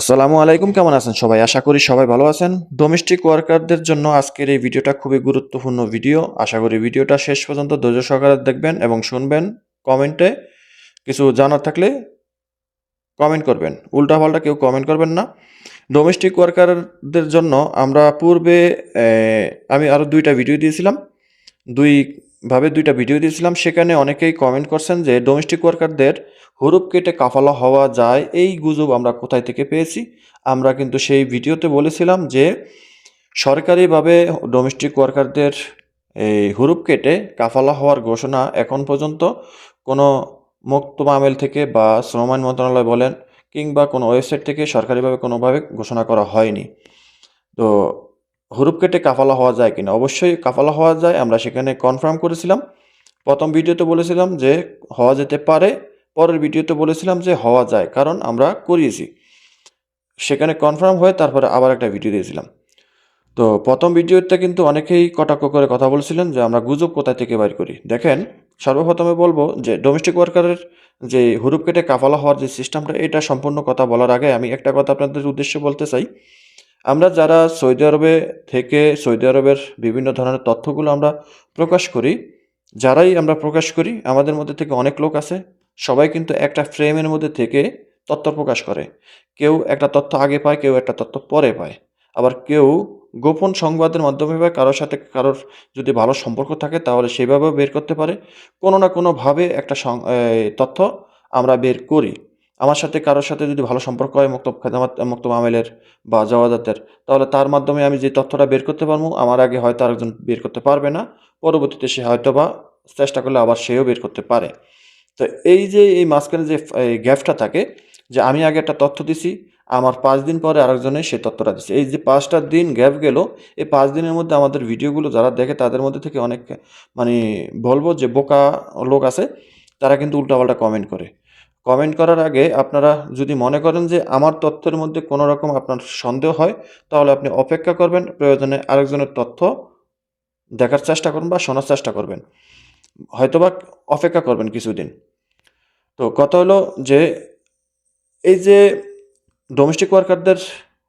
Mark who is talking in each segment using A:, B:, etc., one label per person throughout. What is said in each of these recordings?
A: আসসালামু আলাইকুম, কেমন আছেন সবাই? আশা করি সবাই ভালো আছেন। ডোমেস্টিক ওয়ার্কারদের জন্য আজকের এই ভিডিওটা খুবই গুরুত্বপূর্ণ ভিডিও। আশা করি ভিডিওটা শেষ পর্যন্ত ধৈর্য সহকারে দেখবেন এবং শুনবেন। কমেন্টে কিছু জানার থাকলে কমেন্ট করবেন। উল্টাপাল্টা কেউ কমেন্ট করবেন না। ডোমেস্টিক ওয়ার্কারদের জন্য আমরা পূর্বে আমি আরও দুইটা ভিডিও দিয়েছিলাম। দুই ভাবে দুইটা ভিডিও দিয়েছিলাম, সেখানে অনেকেই কমেন্ট করছেন যে ডোমেস্টিক ওয়ার্কারদের হুরুপ কেটে কাফালা হওয়া যায়, এই গুজব আমরা কোথায় থেকে পেয়েছি? আমরা কিন্তু সেই ভিডিওতে বলেছিলাম যে সরকারিভাবে ডোমেস্টিক ওয়ার্কারদের এই হুরুপ কেটে কাফালা হওয়ার ঘোষণা এখন পর্যন্ত কোনো মুক্ত আমেল থেকে বা শ্রম আইন মন্ত্রণালয় বলেন কিংবা কোনো ওয়েবসাইট থেকে সরকারিভাবে কোনোভাবে ঘোষণা করা হয়নি। তো হুরুপ কেটে কাফালা হওয়া যায় কিনা? অবশ্যই কাফালা হওয়া যায়, আমরা সেখানে কনফার্ম করেছিলাম। প্রথম ভিডিওতে বলেছিলাম যে হওয়া যেতে পারে, পরের ভিডিওতে বলেছিলাম যে হওয়া যায়, কারণ আমরা করিয়েছি। সেখানে কনফার্ম হয়ে তারপরে আবার একটা ভিডিও দিয়েছিলাম। তো প্রথম ভিডিওতে কিন্তু অনেকেই কটাক্ষ করে কথা বলছিলেন যে আমরা গুজব কোথায় থেকে বাইর করি? দেখেন, সর্বপ্রথমে বলব যে ডোমেস্টিক ওয়ার্কারের যে হুরুপ কেটে কাফালা হওয়ার যে সিস্টেমটা এটা সম্পূর্ণ কথা বলার আগে আমি একটা কথা আপনাদের উদ্দেশ্যে বলতে চাই। আমরা যারা সৌদি আরবে থেকে সৌদি আরবের বিভিন্ন ধরনের তথ্যগুলো আমরা প্রকাশ করি, যারাই আমরা প্রকাশ করি, আমাদের মধ্যে থেকে অনেক লোক আছে, সবাই কিন্তু একটা ফ্রেমের মধ্যে থেকে তথ্য প্রকাশ করে। কেউ একটা তথ্য আগে পায়, কেউ একটা তথ্য পরে পায়। আবার কেউ গোপন সংবাদের মাধ্যমে বা কারোর সাথে কারোর যদি ভালো সম্পর্ক থাকে, তাহলে সেভাবেও বের করতে পারে। কোনো না কোনোভাবে একটা তথ্য আমরা বের করি। আমার সাথে কারোর সাথে যদি ভালো সম্পর্ক হয় মুক্তব খেদামাত মুক্তব আমেলের বা জওয়াজাতের, তাহলে তার মাধ্যমে আমি যে তথ্যটা বের করতে পারব, আমার আগে হয়তো আরেকজন বের করতে পারবে না। পরবর্তীতে সে হয়তো বা চেষ্টা করলে আবার সেও বের করতে পারে। তো এই যে, এই মাঝখানে যে গ্যাপটা থাকে, যে আমি আগে একটা তথ্য দিছি, আমার পাঁচ দিন পরে আরেকজনে সেই তথ্যটা দিচ্ছে এই যে পাঁচটা দিন গ্যাপ গেল, এই পাঁচ দিনের মধ্যে আমাদের ভিডিওগুলো যারা দেখে, তাদের মধ্যে থেকে অনেক মানে বলব যে বোকা লোক আছে, তারা কিন্তু উল্টাপাল্টা কমেন্ট করে। কমেন্ট করার আগে আপনারা যদি মনে করেন যে আমার তথ্যের মধ্যে কোনো রকম আপনার সন্দেহ হয়, তাহলে আপনি অপেক্ষা করবেন, প্রয়োজনে আরেকজনের তথ্য দেখার চেষ্টা করবেন বা শোনার চেষ্টা করবেন। হয়তোবা অপেক্ষা করবেন কিছুদিন। তো কথা হলো যে, এই যে ডোমেস্টিক ওয়ার্কারদের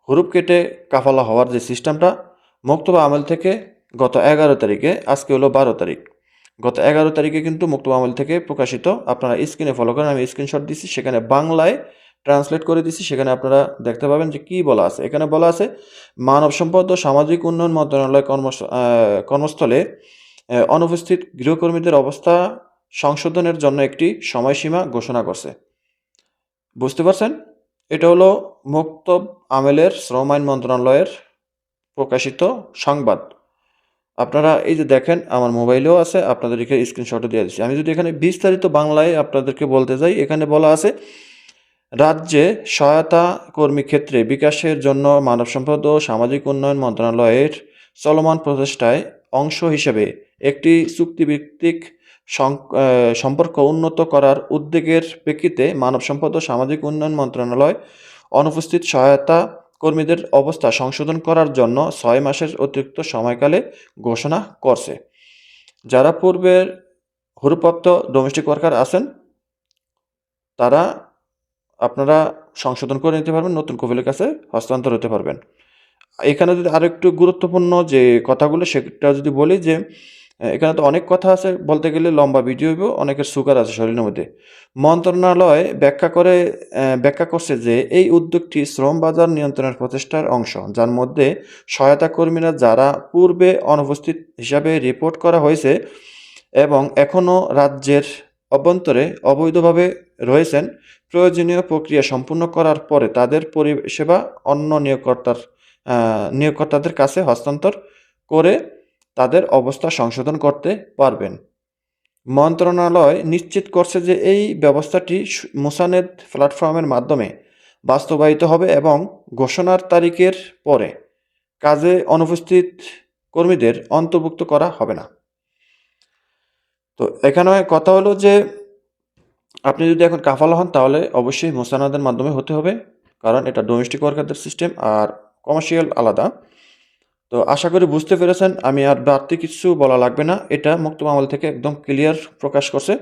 A: হুরুপ কেটে কাফালা হওয়ার যে সিস্টেমটা মুক্তবা আমল থেকে গত এগারো তারিখে, আজকে হলো বারো তারিখ। গত এগারো তারিখে কিন্তু মুক্তবা আমল থেকে প্রকাশিত। আপনারা স্ক্রিনে ফলো করেন, আমি স্ক্রিনশট দিচ্ছি সেখানে বাংলায় ট্রান্সলেট করে দিচ্ছি সেখানে আপনারা দেখতে পাবেন যে কী বলা আছে। এখানে বলা আছে, মানব সম্পদ ও সামাজিক উন্নয়ন মন্ত্রণালয় কর্ম কর্মস্থলে অনুপস্থিত গৃহকর্মীদের অবস্থা সংশোধনের জন্য একটি সময়সীমা ঘোষণা করছে। বুঝতে পারছেন? এটা হলো মুক্তব আমেলের শ্রম আইন মন্ত্রণালয়ের প্রকাশিত সংবাদ। আপনারা এই যে দেখেন, আমার মোবাইলেও আছে আপনাদেরকে স্ক্রিনশটও দিয়ে দিচ্ছি। আমি যদি এখানে বিস্তারিত বাংলায় আপনাদেরকে বলতে যাই, এখানে বলা আছে, রাজ্যে সহায়তা কর্মী ক্ষেত্রে বিকাশের জন্য মানব সম্পদ ও সামাজিক উন্নয়ন মন্ত্রণালয়ের চলমান প্রচেষ্টায় অংশ হিসেবে একটি চুক্তিভিত্তিক সম্পর্ক উন্নত করার উদ্যোগের প্রেক্ষিতে মানব সম্পদ ও সামাজিক উন্নয়ন মন্ত্রণালয় অনুপস্থিত সহায়তা কর্মীদের অবস্থা সংশোধন করার জন্য ছয় মাসের অতিরিক্ত সময়কালে ঘোষণা করছে। যারা পূর্বের হুরুপ্রাপ্ত ডোমেস্টিক ওয়ার্কার আছেন, তারা আপনারা সংশোধন করে নিতে পারবেন, নতুন কপিলের কাছে হস্তান্তর হতে পারবেন। এখানে যদি আরও একটু গুরুত্বপূর্ণ যে কথাগুলো, সেটা যদি বলি যে এখানে তো অনেক কথা আছে। বলতে গেলে লম্বা ভিডিও হইব, অনেকের সুগার আছে শরীরের মধ্যে। মন্ত্রণালয় ব্যাখ্যা করে ব্যাখ্যা করছে যে এই উদ্যোগটি শ্রম বাজার নিয়ন্ত্রণের প্রচেষ্টার অংশ, যার মধ্যে সহায়তা কর্মীরা যারা পূর্বে অনুপস্থিত হিসাবে রিপোর্ট করা হয়েছে এবং এখনও রাজ্যের অভ্যন্তরে অবৈধভাবে রয়েছেন, প্রয়োজনীয় প্রক্রিয়া সম্পূর্ণ করার পরে তাদের পরিষেবা অন্য নিয়োগকর্তার নিয়োগকর্তাদের কাছে হস্তান্তর করে তাদের অবস্থা সংশোধন করতে পারবেন। মন্ত্রণালয় নিশ্চিত করছে যে এই ব্যবস্থাটি মুসানেদ প্ল্যাটফর্মের মাধ্যমে বাস্তবায়িত হবে এবং ঘোষণার তারিখের পরে কাজে অনুপস্থিত কর্মীদের অন্তর্ভুক্ত করা হবে না। তো এখানে কথা হলো যে আপনি যদি এখন কাফালা হন তাহলে অবশ্যই মোসানাদের মাধ্যমে হতে হবে, কারণ এটা ডোমেস্টিক ওয়ার্কারদের সিস্টেম আর কমার্শিয়াল আলাদা। তো আশা করি বুঝতে পেরেছেন। আমি আর বাড়তি কিছু বলা লাগবে না। এটা মুক্ত আমল থেকে একদম ক্লিয়ার প্রকাশ করছে।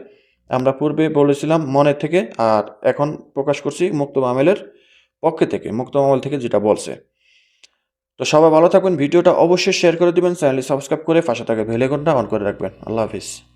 A: আমরা পূর্বে বলেছিলাম মনে থেকে, আর এখন প্রকাশ করছি মুক্ত আমেলের পক্ষে থেকে মুক্ত আমল থেকে যেটা বলছে। তো সবাই ভালো থাকবেন। ভিডিওটা অবশ্যই শেয়ার করে দেবেন। চ্যানেলটি সাবস্ক্রাইব করে পাশে থাকা ভেলে ঘণ্টা অন করে রাখবেন। আল্লাহ হাফিজ।